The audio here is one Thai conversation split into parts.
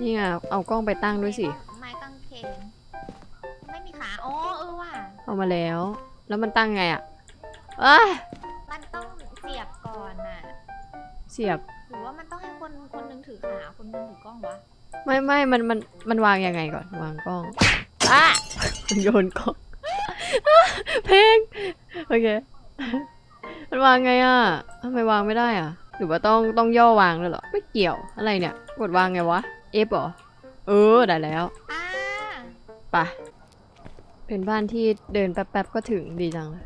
นี่ไงเอากล้องไปตั้งด้วยสิ ไม้กางเขนไม่มีขาอ๋อเออว่ะเอามาแล้ว แล้วมันตั้งไงอะเอ้ยมันต้องเสียบก่อนน่ะเสียบ หรือว่ามันต้องให้คนคนหนึงถือขาคนหนึงถือกล้องวะไม่ไม่มันมันมันวางยังไงก่อนวางกล้องอะโยนกล้องเพลงโอเค มันวางไงอะทำไมวางไม่ได้อะ หรือว่าต้องต้องย่อวางเลยเหรอไม่เกี่ยวอะไรเนี่ย กดวางไงวะ F เหรอ เออ ได้แล้ว อ่าไปะเป็นบ้านที่เดินแป๊บๆก็ถึงดีจังเลย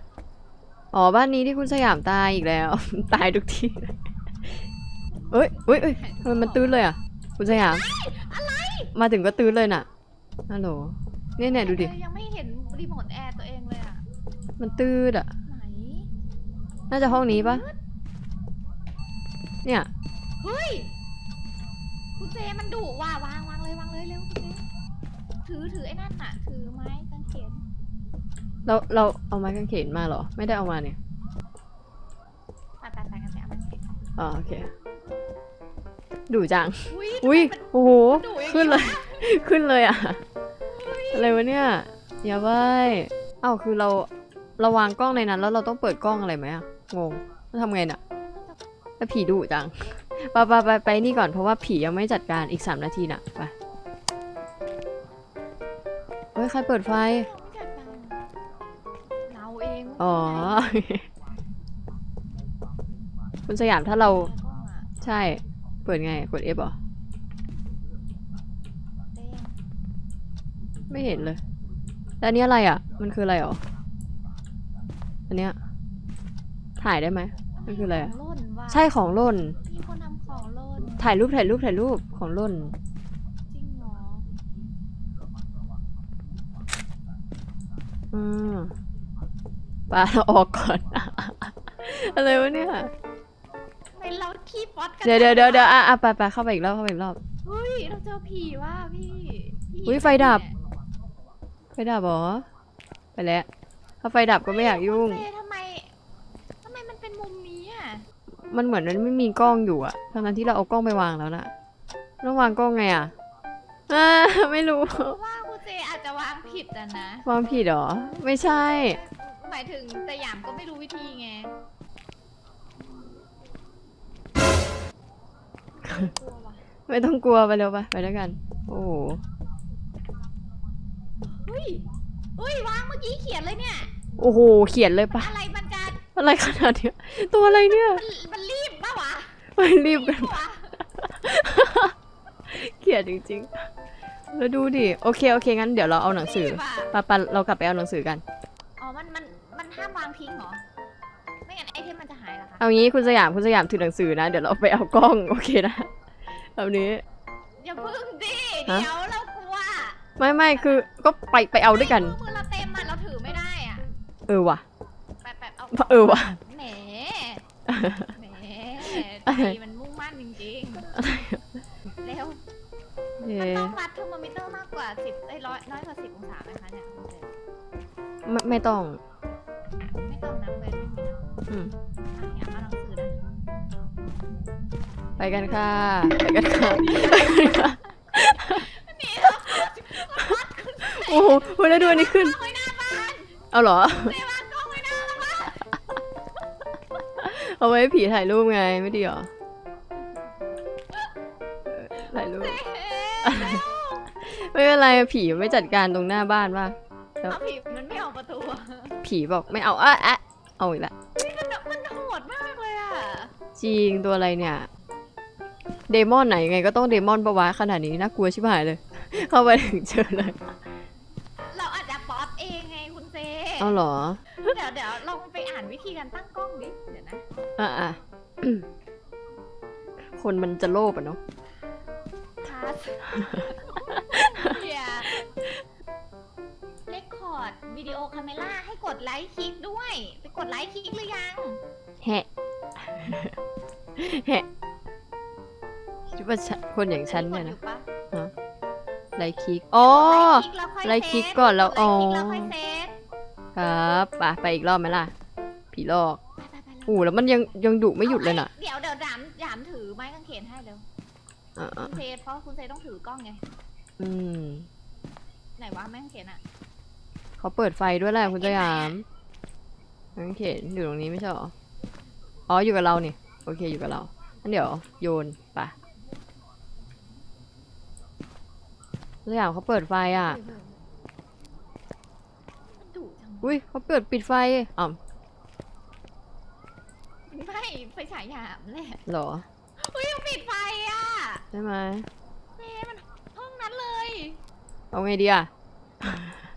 อ๋อ บ้านนี้ที่คุณสยามตายอีกแล้ว ตายทุกทีเลยเอ้ยเอ้ยเอ้ยทำไมมันตื้นเลยอะ คุณสยามมาถึงก็ตื้นเลยน่ะฮัลโหลเนี่ยเนี่ยดูดิเธอยังไม่เห็นรีโมทแอร์ตัวเองเลยอะ มันตื้นอะ ไหนน่าจะห้องนี้ปะเนี่ย เฮ้ย คุณเจมันดุว่ะวางวางเลยวางเลยเร็วคุณเจถือถือไอ้นั่นน่ะ ถือไม้กางเขนเราเราเอาไม้กางเขนมาเหรอ ไม่ได้เอามาเนี่ยไปไปไปกันไปเอามันเขนอ๋อโอเคดูจัง อุ้ยอุ้ยทำไมมันโอ้โหดุอย่างขึ้นนี้เลวะยขึ้นเลยอะ อะไรวะเนี่ย อย่าไปเอ้าคือเราเราวางกล้องในนั้นแล้วเราต้องเปิดกล้องอะไรไหมอะ งงแล้วทำไงน่ะแล้วผีดุจัง ไปไปไปไปนี่ก่อนเพราะว่าผียังไม่จัดการอีกสามนาทีน่ะไปเฮ้ยใครเปิดไฟไม่จัดการเราเองอ๋อ คุณสยามถ้าเรากล้องอะใช่ เปิดไงกด F เหรอเต้นไม่เห็นเลย แล้วอันนี้อะไรอะ มันคืออะไรหรอ อันเนี้ยถ่ายได้ไหมมันคืออะไรอะขงหล่นว่ะใช่ของหล่น ถ่ายรูปถ่ายรูปถ่ายรูปของหล่น จริงเหรออืมปาเราออกก่อน อะไรวะเนี่ยทำไมเราขี้ป๊อตกันเดี๋ยวเดี๋ยวเดี๋ยวเดี๋ยวจังะอะอะไปไปเข้าไปอีกรอบเข้าไปอีกรอบ เฮ้ยเราเจอผีว่ะพี่พี่อุ๊ยไฟดับ ไฟดับเหรอ ไปแล้ว ถ้าไฟดับก็ไม่อยากยุ่งเต้ทำไมทำไมมันเป็นมุมนี้อะ มันเหมือนมันไม่มีกล้องอยู่อะทั้งนั้นที่เราเอากล้องไปวางแล้วน่ะต้องวางกล้องไงอะอ่าไม่รู้เพราะว่าครูเจอาจจะวางผิดอะนะ วางผิดเหรอ ไม่ใช่ หมายถึงแต่หยามก็ไม่รู้วิธีไงกลัวว่ะไม่ต้องกลัวไปเร็วไปไปด้วยกัน โอ้โหเฮ้ยเฮ้ยวางเมื่อกี้เขียนเลยเนี่ย โอ้โห เขียนเลยปะอะไรมันจะ อะไรขนาดเนี้ยตัวอะไรเนี่ยมันมันรีบป่ะวะไปรีบกันปะวะเขียนจริงๆแล้วดูดิโอเคโอเคงั้นเดี๋ยวเราเอาหนังสือรีบะปะปะเรากลับไปเอาหนังสือกันอ๋อมันมันมันห้ามวางทิ้งเหรอไม่งั้นไอเทมมันจะหายเหรอคะเอางี้คุณสยามคุณสยามถือหนังสือนะ เดี๋ยวเราไปเอากล้องโอเคนะแบบนี้อย่าพึ่งดิฮะเดี๋ยวเรากลัวไม่ไม่คือก็ไปไปเอาด้วยกันมือเราเต็มอะเราถือไม่ได้อะเออว่ะแปบๆ เอาเออว่ะ แหมแหมอะไรใจมันมุ่งมั่นจริงๆเร็วเย้มันต้องวัดเทอร์โมมิเตอร์มากกว่าสิบเอ้ยร้อยน้อยกว่าสิบองศาไหมคะเนี่ยคุณเจไม่ไม่ต้อง ไม่ต้องนับเว้นไม่มีเนาะอืมอะอย่าเอาหนังสือนะไปกันค่ะ ไปกันค่ะนี่เราวัดคุณโอ้โหเวลาดูอันนี้ขึ้นไว้หน้าบ้านเอาเหรอ เอาไว้ให้ผีถ่ายรูปไงไม่ดีเหรอเออถ่ายรูปไม่เป็นไรผีไม่จัดการตรงหน้าบ้านป่ะเอาผีมันไม่ออกประตูอะผีบอกไม่เอาอะอะเอาอีกละมันมันโหดมากเลยอะจริงตัวอะไรเนี่ย เดมอนไหนยังไงก็ต้องเดมอนปะวะขนาดนี้น่ากลัวชิบหายเลย เข้าไปถึงเจอเลย เจเอาเหรอ เดี๋ยวเดี๋ยวลองไปอ่านวิธีการตั้งกล้องดิเดี๋ยวนะอะอะคนมันจะโลภอะเนาะ พาสเฮียเลคคอร์ดวิดีโอคาเมล่าให้กดไลค์คลิกด้วย ไปกดไลค์คลิกหรือยัง แฮะ แฮะคิดว่าฉันคนอย่างฉันเนี่ยนะกดอปไลค์คลิก อ๋อ ไลค์คลิกแล้วค่อยไลค์คลิกก่อนแล้วเซตอ๋อ ไลค์คลิกแล้วค่อยเซต ครับไปไปอีกรอบไหมล่ะ ผีหลอกไปไปไปอู้แล้วมันยังยังดุไม่หยุดเลยน่ะเดี๋ยวเดี๋ยวหยามหยามถือไม้กางเขนให้เร็วอ่าคุณเซเพราะคุณเซต้องถือกล้องไงอืมไหนวะแม่งเขียนอะเขาเปิดไฟด้วยแหละคุณสยามนังเข็นอยู่ตรงนี้ไม่ใช่หรออ๋ออยู่กับเรานี่โอเคอยู่กับเรางั้นเดี๋ยวโยนไปคุณสยามเขาเปิดไฟอะมันดุจัง อุ้ยเขาเปิดปิดไฟอ๋อไม่ไฟฉายหยามแหละเหรออุ้ยมันปิดไฟอะใช่ไหมเซมันห้องนั้นเลยเอาไงดีอะ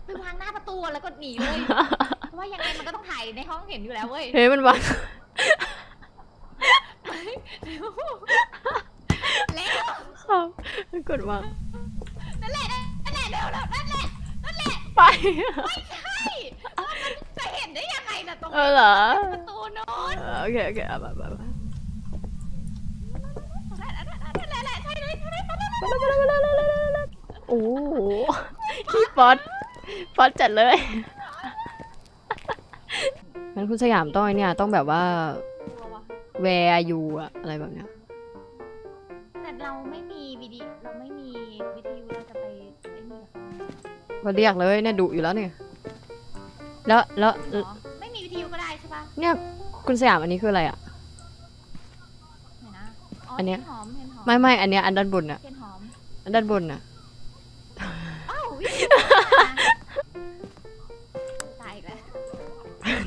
ไปวางหน้าประตูแล้วก็หนีเลยเพราะว่ายังไงมันก็ต้องถ่ายในห้องเห็นอยู่แล้วเว้ยเฮ้ยมันวางเร็วเร็วครับมันกดวางนั่นแหละนั่นแหละเร็วเร็วนั่นแหละนั่นแหละไป เออเหรอประตูโน้นเออโอเคโอเคเอาไปไปไปนั่นแหละนั่นแหละใช่เลยใช่เลยโอ้โหขี้ป๊อตป๊อตจัดเลยงั้นคุณสยามต้องไอ้เนี่ยต้องแบบว่า where are you อะอะไรแบบเนี้ยแต่เราไม่มีวิดีเราไม่มีวิทยุเราจะไปไอ้นี่กับเขาก็เรียกเลยเนี่ยดุอยู่แล้วเนี่ยแล้วแล้ว เหรอ เนี่ยคุณสยามอันนี้คืออะไรอะไหนนะอ๋ออันเนี้ยทีหอมเทียนหอมไม่ไม่อันเนี้ยอันด้านบนอะเทียนหอมอันด้านบนอะอ้าววิทยุตายอีกแล้ว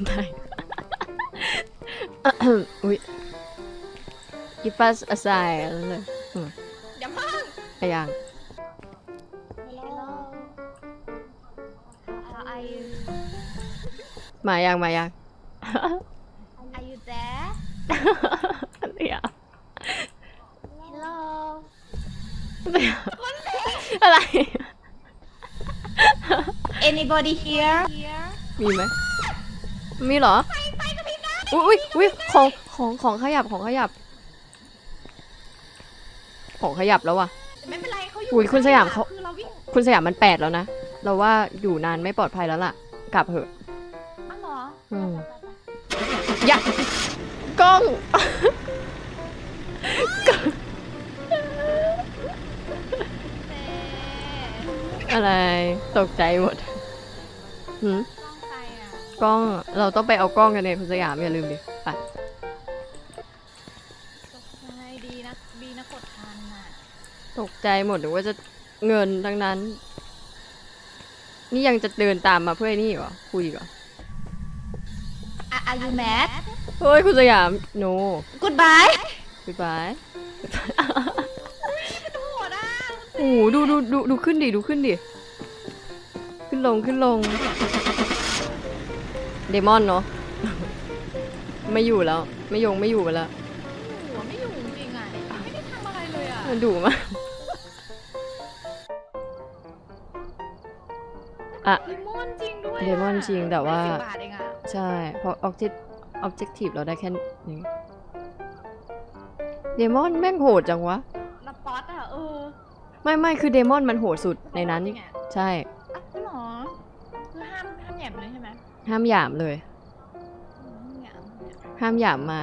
ได้ อุ้ย give us a sign เลยเดี๋ยวเพิ่งอะไรยัง Hello How are you มายังมายัง Are you there อะไรยัง Hello อะไร Anybody here มีไหมมีเหรออุ้ยอุ้ยของของของขยับของขยับ ของขยับแล้วว่ะแต่ไม่เป็นไรเขาอยู่อุ๊ยคุณสยามเขา คือเราวิ่งคุณสยามมันแปดแล้วนะ เราว่าอยู่นานไม่ปลอดภัยแล้วล่ะ กลับเถอะ อ้าวเหรออืม ไป ๆๆอย่ากล้องเซ่อะไรตกใจหมดหืมกล้องใครอะกล้องเราต้องไปเอากล้องกันเนี่ยคุณสยามอย่าลืมดิไปตกใจดีนะดีนะกดทันอะตกใจหมดหรือว่าจะเงินทั้งนั้น นี่ยังจะเดินตามมาเพื่อไอ้นี่เหรอคุยเหรออะ Are you mad เฮ้ยคุณสยาม no Goodbye goodbye โหดอะโอ้โหดูดูดูดูขึ้นดิดูขึ้นดิ ขึ้นลงขึ้นลง เดมอนเนาะ ไม่อยู่แล้ว ไม่ยงไม่อยู่ไปแล้วหัวไม่อยู่จริงๆอะไม่ได้ทำอะไรเลยอะ มันดุมากอะเดมอนจริงด้วยเดมอนจริงแต่ว่า สิบบาทเองอะ ใช่ เพราะ object objective เราได้แค่นี้เดมอนแม่งโหดจังวะ นับป๊อตอะเออไม่ไม่คือเดมอนมันโหดสุดในนั้นจริงอะใช่ อะเหรอคือห้ามห้ามแหยมเลยใช่ไหมห้ามหยามเลย อืมห้ามแหยมห้ามหยามมา